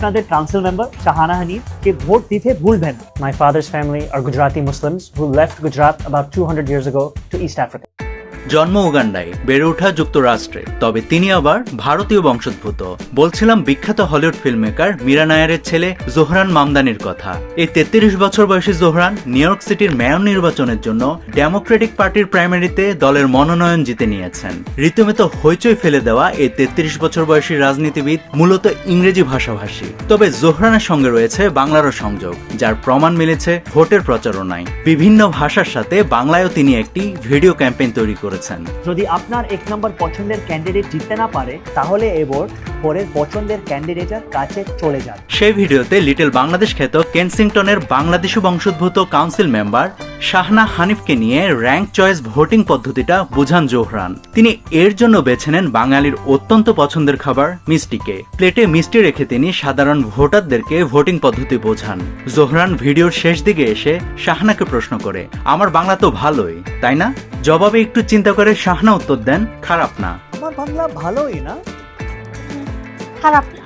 আপনাদের council member Shahana হানিফকে vote দিতে ভুলবেন না My father's family are Gujarati Muslims who left Gujarat about 200 years ago to East Africa. জন্ম উগান্ডায় বেড়ে ওঠা যুক্তরাষ্ট্রে, তবে তিনি আবার ভারতীয় বংশোদ্ভূত। বলছিলাম বিখ্যাত হলিউড ফিল্মমেকার মীরা নায়ারের ছেলে জোহরান মামদানির কথা। এই তেত্রিশ বছর বয়সী জোহরান নিউ ইয়র্ক সিটির মেয়র নির্বাচনের জন্য ডেমোক্রেটিক পার্টির প্রাইমারিতে দলের মনোনয়ন জিতে নিয়েছেন। রীতিমতো হইচই ফেলে দেওয়া এই তেত্রিশ বছর বয়সী রাজনীতিবিদ মূলত ইংরেজি ভাষাভাষী। তবে জোহরানের সঙ্গে রয়েছে বাংলারও সংযোগ, যার প্রমাণ মিলেছে ভোটের প্রচারণায়। বিভিন্ন ভাষার সাথে বাংলায়ও তিনি একটি ভিডিও ক্যাম্পেইন তৈরি করেছেন। যদি আপনার এক নম্বর পছন্দের ক্যান্ডিডেট জিততে না পারে তাহলে এ ভোট পরের পছন্দের ক্যান্ডিডেটের কাছে চলে যান। সেই ভিডিওতে লিটল বাংলাদেশ খ্যাত কেনসিংটনের বাংলাদেশি বংশোদ্ভূত কাউন্সিল মেম্বার শাহনা হানিফকে নিয়ে র্যাঙ্ক চয়েস ভোটিং পদ্ধতিটা বুঝান জোহরান। তিনি এর জন্য বেছে নেন বাঙালির অত্যন্ত পছন্দের খাবার মিষ্টিকে। প্লেটে মিষ্টি রেখে তিনি সাধারণ ভোটারদেরকে ভোটিং পদ্ধতি বোঝান। জোহরান ভিডিওর শেষ দিকে এসে শাহনাকে প্রশ্ন করে আমার বাংলা তো ভালোই তাই না? জবাবে একটু চিন্তা করে শাহনা উত্তর দেন খারাপ না। আমার বাংলা ভালোই না। খারাপ না।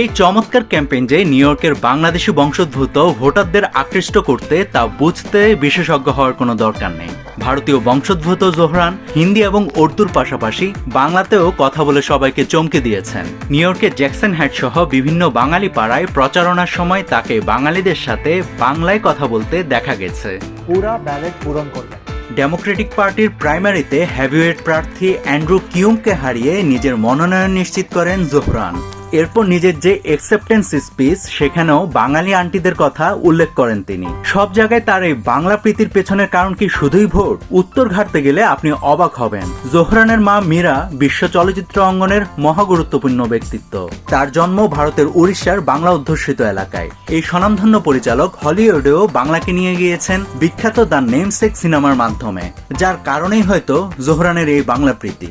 এই চমৎকার ক্যাম্পেইন যে নিউ ইয়র্কের বাংলাদেশি বংশোদ্ভূত ভোটারদের আকৃষ্ট করতে তা বুঝতে বিশেষজ্ঞ হওয়ার কোনো দরকার নেই। ভারতীয় বংশোদ্ভূত জোহরান হিন্দি এবং উর্দুর পাশাপাশি বাংলাতেও কথা বলে সবাইকে চমকে দিয়েছেন। নিউ ইয়র্কের জ্যাকসন হ্যাট সহ বিভিন্ন বাঙালি পাড়ায় প্রচারণার সময় তাকে বাঙালিদের সাথে বাংলায় কথা বলতে দেখা গেছে। পুরা ব্যালেট পূরণ করবেন ডেমোক্রেটিক পার্টির প্রাইমারিতে হ্যাভিওয়েট প্রার্থী অ্যান্ড্রু কিউমকে হারিয়ে নিজের মনোনয়ন নিশ্চিত করেন জোহরান। এরপর নিজের যে একসেপ্টেন্স স্পিচ সেখানেও বাঙালি আন্টিদের কথা উল্লেখ করেন তিনি। সব জায়গায় তার এই বাংলা প্রীতির পেছনের কারণ কি শুধুই ভোট? উত্তর ঘাটতে গেলে আপনি অবাক হবেন। জোহরানের মা মীরা বিশ্ব চলচ্চিত্র অঙ্গনের মহা গুরুত্বপূর্ণ ব্যক্তিত্ব। তার জন্ম ভারতের উড়িষ্যার বাংলা অধ্যুষিত এলাকায়। এই স্বনামধন্য পরিচালক হলিউডেও বাংলাকে নিয়ে গিয়েছেন বিখ্যাত দ্য নেমসেক সিনেমার মাধ্যমে, যার কারণেই হয়তো জোহরানের এই বাংলা প্রীতি।